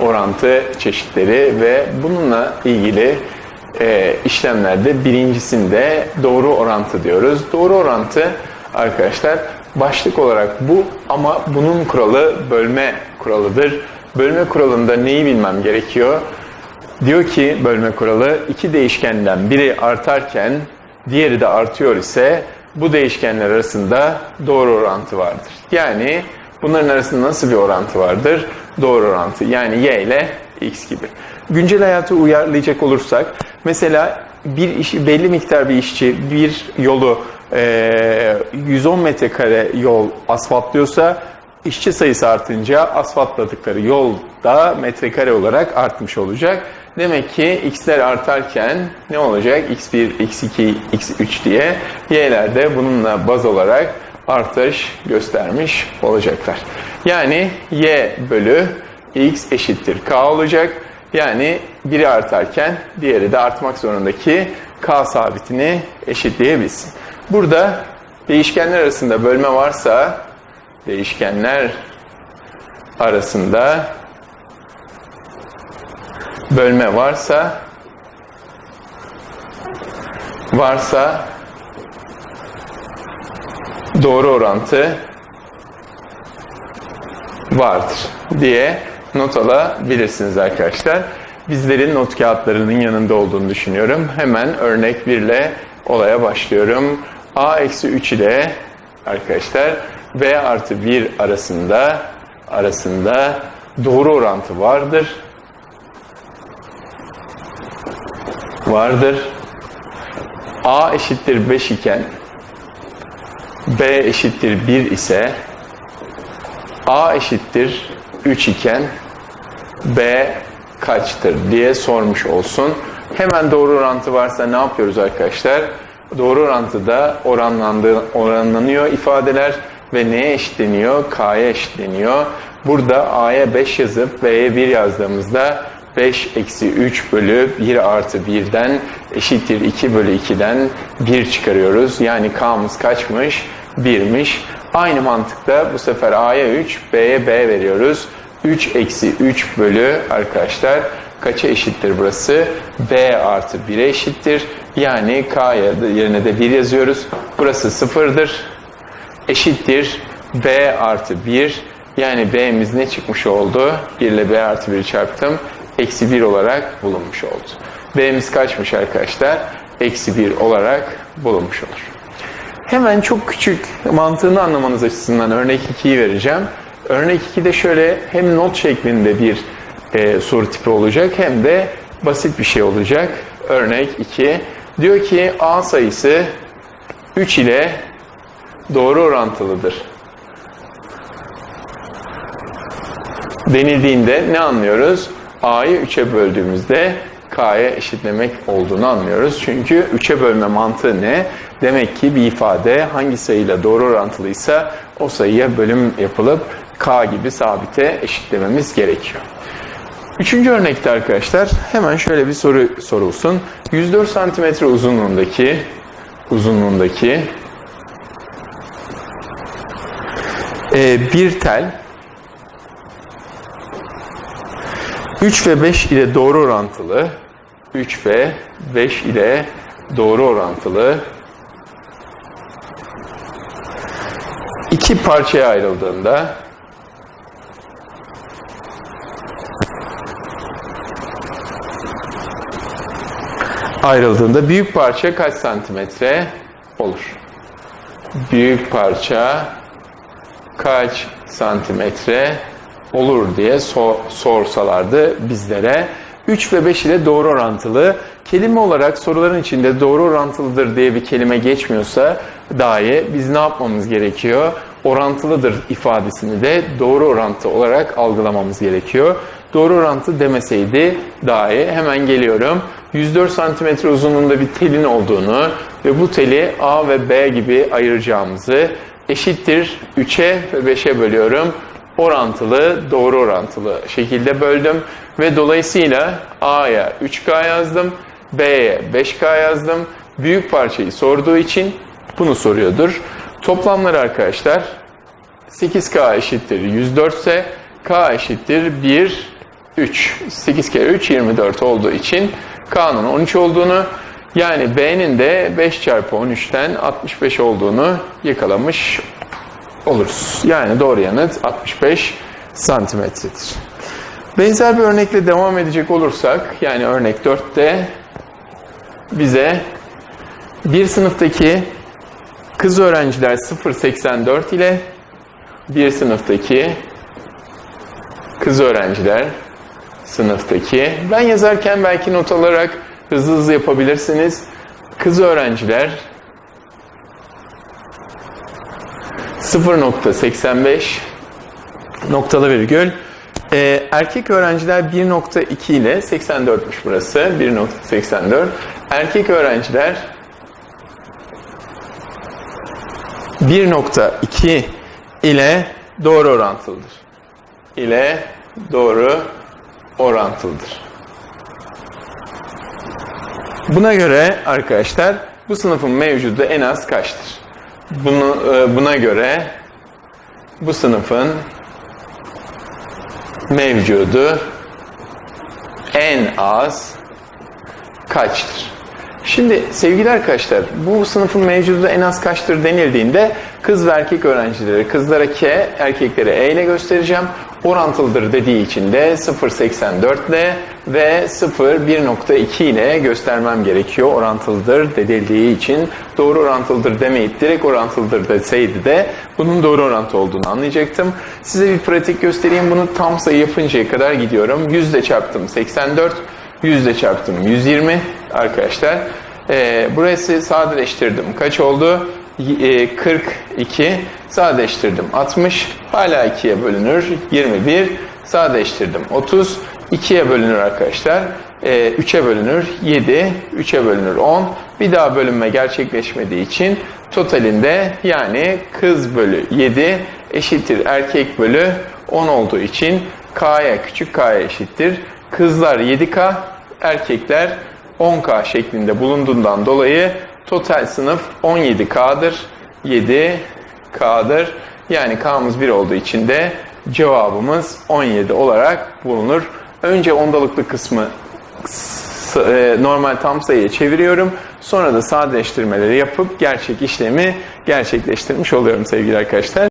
orantı çeşitleri ve bununla ilgili e, işlemlerde birincisinde doğru orantı diyoruz. Doğru orantı arkadaşlar başlık olarak bu ama bunun kuralı bölme kuralıdır. Bölme kuralında neyi bilmem gerekiyor? Diyor ki bölme kuralı iki değişkenden biri artarken diğeri de artıyor ise bu değişkenler arasında doğru orantı vardır. Yani bunların arasında nasıl bir orantı vardır? Doğru orantı. Yani y ile x gibi. Güncel hayatı uyarlayacak olursak mesela bir iş, belli miktar bir işçi bir yolu e, 110 metrekare yol asfaltlıyorsa işçi sayısı artınca asfaltladıkları yol da metrekare olarak artmış olacak. Demek ki x'ler artarken ne olacak? x1, x2, x3 diye y'ler de bununla baz olarak artış göstermiş olacaklar. Yani y bölü x eşittir k olacak. Yani biri artarken diğeri de artmak zorundaki k sabitini eşitleyebilsin. Burada değişkenler arasında bölme varsa değişkenler arasında bölme varsa varsa doğru orantı vardır diye not alabilirsiniz arkadaşlar. Bizlerin not kağıtlarının yanında olduğunu düşünüyorum. Hemen örnek 1 ile olaya başlıyorum. A eksi 3 ile arkadaşlar B artı 1 arasında arasında doğru orantı vardır. Vardır. A eşittir 5 iken B eşittir 1 ise A eşittir 3 iken B kaçtır diye sormuş olsun. Hemen doğru orantı varsa ne yapıyoruz arkadaşlar? Doğru orantıda oranlandı, oranlanıyor ifadeler ve neye eşitleniyor? K'ya eşitleniyor. Burada A'ya 5 yazıp B'ye 1 yazdığımızda 5 eksi 3 bölü 1 artı 1'den eşittir 2 bölü 2'den 1 çıkarıyoruz. Yani K'mız kaçmış? 1'miş. Aynı mantıkta bu sefer A'ya 3, B'ye B veriyoruz. 3 eksi 3 bölü arkadaşlar kaça eşittir burası? B artı 1'e eşittir. Yani K yerine de 1 yazıyoruz. Burası sıfırdır. Eşittir B artı 1. Yani B'miz ne çıkmış oldu? 1 ile B artı 1'i çarptım. Eksi 1 olarak bulunmuş oldu. B'miz kaçmış arkadaşlar? Eksi 1 olarak bulunmuş olur. Hemen çok küçük mantığını anlamanız açısından örnek 2'yi vereceğim. Örnek 2'de şöyle hem not şeklinde bir e, soru tipi olacak hem de basit bir şey olacak. Örnek 2 diyor ki A sayısı 3 ile doğru orantılıdır. Denildiğinde ne anlıyoruz? A'yı 3'e böldüğümüzde K'ya eşitlemek olduğunu anlıyoruz. Çünkü 3'e bölme mantığı ne? Demek ki bir ifade hangi sayıyla doğru orantılıysa o sayıya bölüm yapılıp K gibi sabite eşitlememiz gerekiyor. Üçüncü örnekte arkadaşlar hemen şöyle bir soru sorulsun. 104 santimetre uzunluğundaki uzunluğundaki e, bir tel 3 ve 5 ile doğru orantılı 3 ve 5 ile doğru orantılı iki parçaya ayrıldığında ayrıldığında büyük parça kaç santimetre olur? Büyük parça kaç santimetre olur diye sor, sorsalardı bizlere. 3 ve 5 ile doğru orantılı. Kelime olarak soruların içinde doğru orantılıdır diye bir kelime geçmiyorsa dahi biz ne yapmamız gerekiyor? Orantılıdır ifadesini de doğru orantı olarak algılamamız gerekiyor. Doğru orantı demeseydi dahi hemen geliyorum. 104 santimetre uzunluğunda bir telin olduğunu ve bu teli A ve B gibi ayıracağımızı eşittir 3'e ve 5'e bölüyorum orantılı, doğru orantılı şekilde böldüm ve dolayısıyla A'ya 3K yazdım, B'ye 5K yazdım. Büyük parçayı sorduğu için bunu soruyordur. Toplamları arkadaşlar 8K eşittir 104 ise K eşittir 1 3. 8 kere 3 24 olduğu için K'nın 13 olduğunu yani B'nin de 5 çarpı 13'ten 65 olduğunu yakalamış oluruz. Yani doğru yanıt 65 santimetredir. Benzer bir örnekle devam edecek olursak yani örnek 4'te bize bir sınıftaki kız öğrenciler 0.84 ile bir sınıftaki kız öğrenciler sınıftaki ben yazarken belki not alarak hızlı hızlı yapabilirsiniz. Kız öğrenciler 0.85 noktalı virgül ee, erkek öğrenciler 1.2 ile 84'müş burası 1.84 erkek öğrenciler 1.2 ile doğru orantılıdır. ile doğru orantılıdır. Buna göre arkadaşlar bu sınıfın mevcudu en az kaçtır? Bunu, e, buna göre bu sınıfın mevcudu en az kaçtır? Şimdi sevgili arkadaşlar bu sınıfın mevcudu en az kaçtır denildiğinde kız ve erkek öğrencileri kızlara K, erkeklere E ile göstereceğim. Orantılıdır dediği için de 0.84 ile ve 0 1.2 ile göstermem gerekiyor. Orantılıdır denildiği için doğru orantılıdır demeyip direkt orantılıdır deseydi de bunun doğru orantı olduğunu anlayacaktım. Size bir pratik göstereyim. Bunu tam sayı yapıncaya kadar gidiyorum. 100 ile çarptım 84. 100 ile çarptım 120 arkadaşlar. Ee, burası sadeleştirdim. Kaç oldu? Y- e, 42. Sadeleştirdim 60. Hala 2'ye bölünür. 21. Sadeleştirdim 30. 2'ye bölünür arkadaşlar. Ee, 3'e bölünür 7. 3'e bölünür 10. Bir daha bölünme gerçekleşmediği için totalinde yani kız bölü 7 eşittir erkek bölü 10 olduğu için K'ya küçük K'ya eşittir. Kızlar 7K, erkekler 10K şeklinde bulunduğundan dolayı total sınıf 17K'dır. 7K'dır. Yani K'mız 1 olduğu için de cevabımız 17 olarak bulunur. Önce ondalıklı kısmı e, normal tam sayıya çeviriyorum. Sonra da sadeleştirmeleri yapıp gerçek işlemi gerçekleştirmiş oluyorum sevgili arkadaşlar.